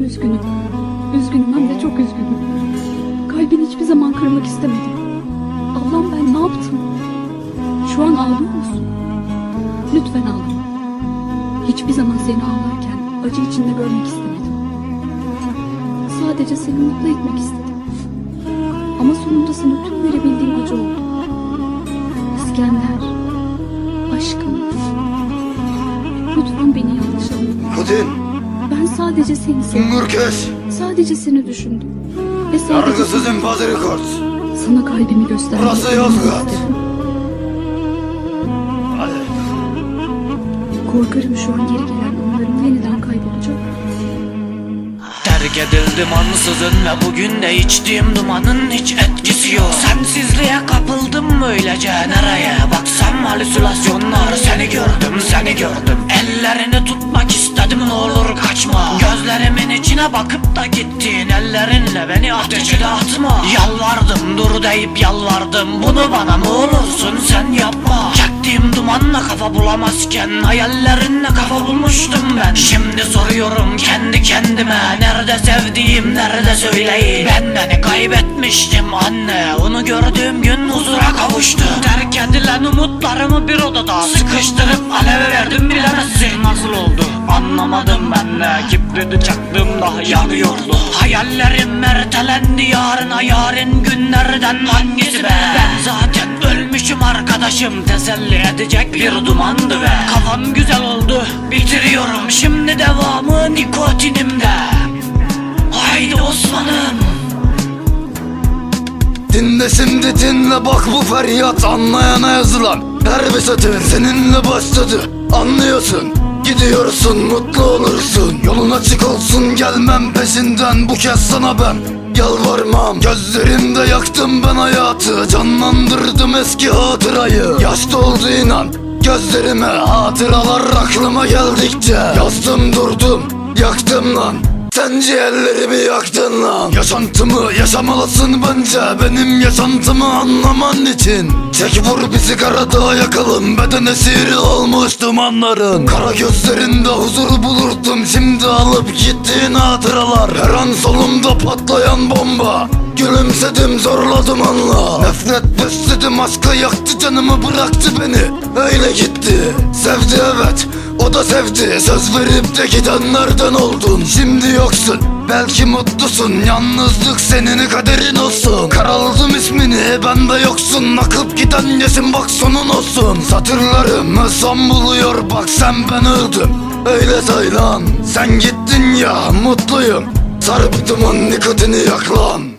Üzgünüm. Üzgünüm hem de çok üzgünüm. Kalbini hiçbir zaman kırmak istemedim. Allah'ım ben ne yaptım? Şu an ağlıyor musun? Lütfen ağlama. Hiçbir zaman seni ağlarken acı içinde görmek istemedim. Sadece seni mutlu etmek istedim. Ama sonunda sana tüm verebildiğim acı oldu. İskender, aşkım. Lütfen beni yanlış anlama. Kudin, Ben sadece seni sevdim. Gürkeş, Sadece seni düşündüm. Ve sadece Yargısız Infaz Records. sana kalbimi göstermek Burası Yozgat. Hadi. Korkarım şu an geri gelen anılarım yeniden kaybolacak. Terk edildim ansızın ve bugün de içtiğim dumanın hiç etkisi yok Sensizliğe kapıldım böylece nereye baksam halüsinasyonlar Seni gördüm seni gördüm ellerini tutmak istedim ne içine bakıp da gittin ellerinle beni ateşe atma. Yalvardım dur deyip yalvardım. Bunu bana ne olursun sen yapma. Çektiğim dumanla kafa bulamazken hayallerinle kafa bulmuştum ben. Şimdi soruyorum kendi kendime nerede sevdiğim nerede söyleyin Ben beni kaybetmiştim anne? Onu gördüğüm gün huzura kavuştum Terk edilen umutlarımı bir odada sıkıştırıp aleve verdim bilemezsin. Nasıl oldu Anlamadım ben de. Kibriti çaktığımda yanıyordu Hayallerim ertelendi yarına yarın günlerden hangisi be? Ben zaten ölmüşüm arkadaşım teselli edecek bir dumandı ve Kafam güzel oldu bitiriyorum. Şimdi devamı nikotinimde. Haydi Osman'ım. Dinle şimdi dinle. Bak bu feryat anlayana yazılan. Her bir satır seninle başladı. Anlıyorsun Gidiyorsun mutlu olursun. Yolun açık olsun gelmem peşinden. Bu kez sana ben Yalvarmam. Gözlerimde yaktım ben hayatı. Canlandırdım eski hatırayı. Yaş doldu inan gözlerime. Hatıralar aklıma geldikçe. Yazdım durdum yaktım lan sen ciğerlerimi yaktın lan. Yaşantımı yaşamalısın bence. Benim yaşantımı anlaman için. Çek vur bir sigara yakalım. Beden esiri olmuş dumanların. Kara gözlerinde huzur bulurdum. Şimdi alıp gittiğin hatıralar. Her an solumda patlayan bomba. Gülümsedim zorladım anla. Nefret besledim aşkı yaktı canımı bıraktı beni. Öyle gitti. Sevdi evet o da sevdi Söz verip de gidenlerden oldun. Şimdi yoksun Belki mutlusun. Yalnızlık senin kaderin olsun. Karaldım ismini ben de yoksun. Akıp giden yaşın bak sonun olsun. Satırlarım son buluyor Bak sen ben öldüm. Öyle say lan Sen gittin ya mutluyum. Sar bir duman nikotini yak lan